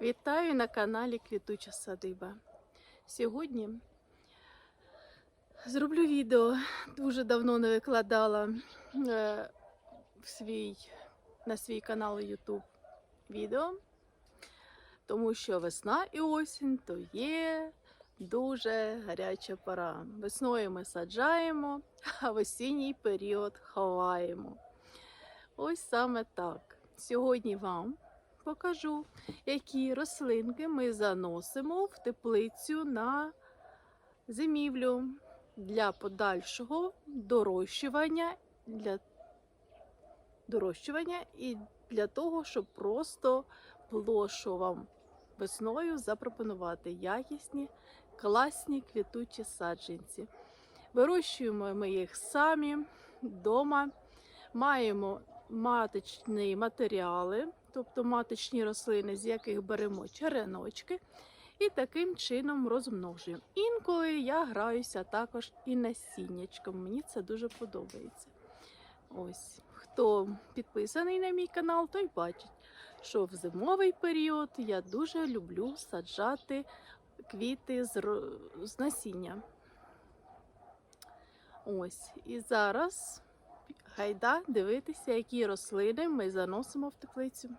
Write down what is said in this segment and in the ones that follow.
Вітаю на каналі Квітуча Садиба. Сьогодні зроблю відео. Дуже давно не викладала е, в свій, на свій канал YouTube відео, тому що весна і осінь то є дуже гаряча пора. Весною ми саджаємо, а в осінній період ховаємо. Ось саме так. Сьогодні вам покажу, які рослинки ми заносимо в теплицю на зимівлю для подальшого дорощування, для дорощування і для того, щоб просто плошу вам весною запропонувати якісні, класні квітучі саджанці. Вирощуємо ми їх самі вдома, маємо маточні матеріали, тобто маточні рослини, з яких беремо череночки, і таким чином розмножуємо. Інколи я граюся також і насіннячком. Мені це дуже подобається. Ось, хто підписаний на мій канал, той бачить, що в зимовий період я дуже люблю саджати квіти з, з насіння. Ось, і зараз гайда дивитися, які рослини ми заносимо в теплицю.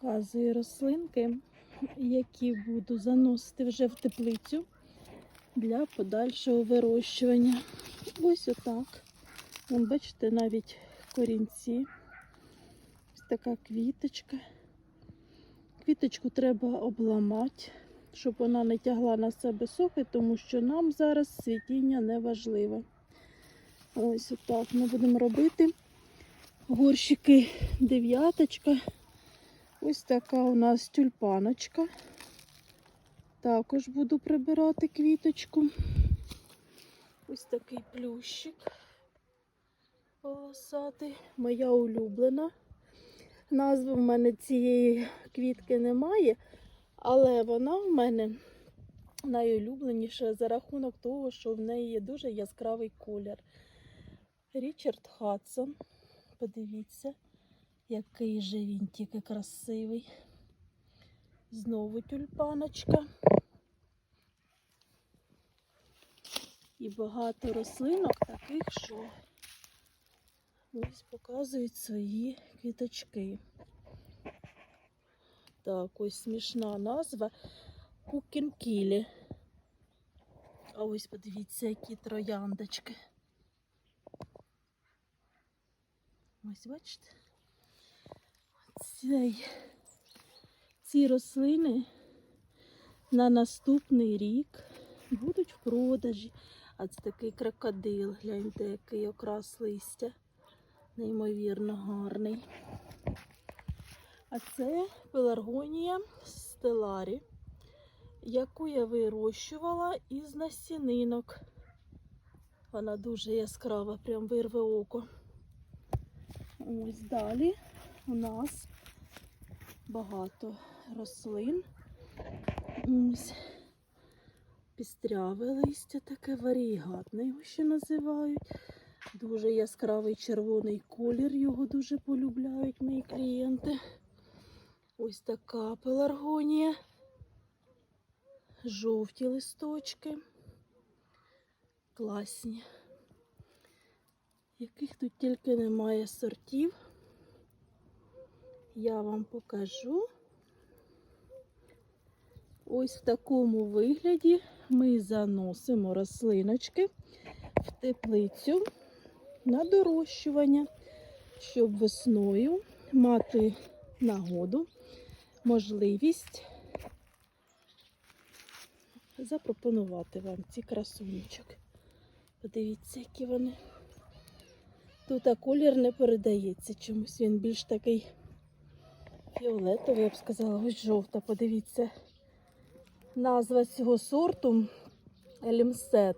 Показую рослинки, які буду заносити вже в теплицю для подальшого вирощування. Ось отак. Вон, бачите, навіть корінці. Ось така квіточка. Квіточку треба обламати, щоб вона не тягла на себе соки, тому що нам зараз цвітіння не важливе. Ось отак ми будемо робити. Горщики дев'яточка. Ось така у нас тюльпаночка. Також буду прибирати квіточку. Ось такий плющик полосатий. Моя улюблена. Назви в мене цієї квітки немає, але вона в мене найулюбленіша за рахунок того, що в неї є дуже яскравий колір. Річард Хадсон. Подивіться, який же він тільки красивий. Знову тюльпаночка. І багато рослинок таких, що ось показують свої квіточки. Так, ось смішна назва Пукінкілі. А ось подивіться, які трояндочки. Ось бачите? Цей, ці рослини на наступний рік будуть в продажі. А це такий крокодил, гляньте, який окрас листя. Неймовірно гарний. А це пеларгонія стеларі, яку я вирощувала із насінинок. Вона дуже яскрава, прям вирве око. Ось далі у нас багато рослин. Ось пістряве листя таке варігатне його ще називають. Дуже яскравий червоний колір, його дуже полюбляють мої клієнти. Ось така пеларгонія. Жовті листочки. Класні. Яких тут тільки немає сортів, я вам покажу. Ось в такому вигляді ми заносимо рослиночки в теплицю на дорощування, щоб весною мати нагоду, можливість запропонувати вам ці красунечок. Подивіться, які вони. Тут а колір не передається чомусь. Він більш такий фіолетовий, я б сказала, ось жовта. Подивіться. Назва цього сорту Елімсет.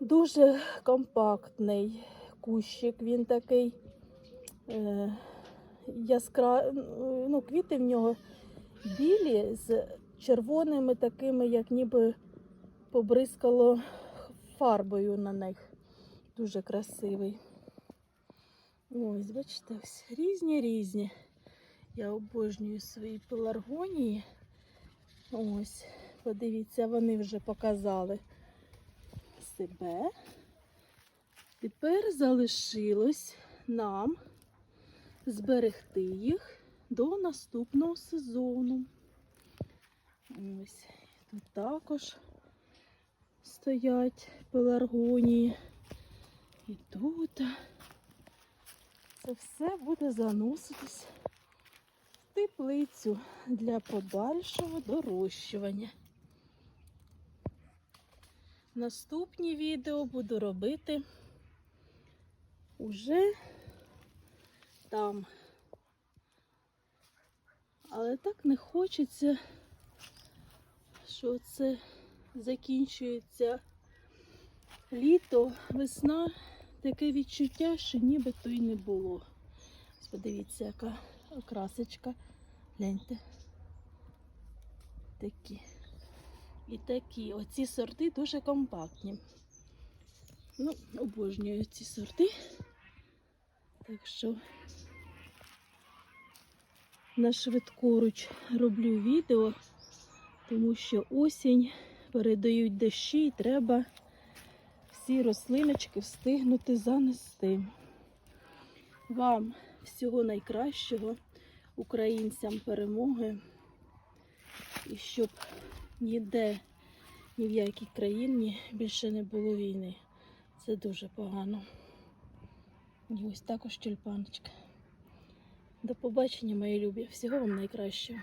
Дуже компактний кущик. Він такий е, яскра... ну, квіти в нього білі з червоними такими, як ніби побризкало фарбою на них. Дуже красивий. Ось, бачите, різні різні. Я обожнюю свої пеларгонії. Ось, подивіться, вони вже показали себе. Тепер залишилось нам зберегти їх до наступного сезону. Ось тут також стоять пеларгонії. І тут це все буде заноситись в теплицю для подальшого дорощування. Наступні відео буду робити уже там. Але так не хочеться, що це закінчується літо, весна, таке відчуття, що ніби то й не було. Подивіться, яка окрасочка. Гляньте. Такі. І такі. Оці сорти дуже компактні. Ну, обожнюю ці сорти. Так що на швидкоруч роблю відео, тому що осінь передають дощі і треба всі рослиночки встигнути занести. Вам всього найкращого, українцям перемоги. І щоб ніде, ні в якій країні більше не було війни. Це дуже погано. І ось також тюльпаночка. До побачення, мої любі. Всього вам найкращого.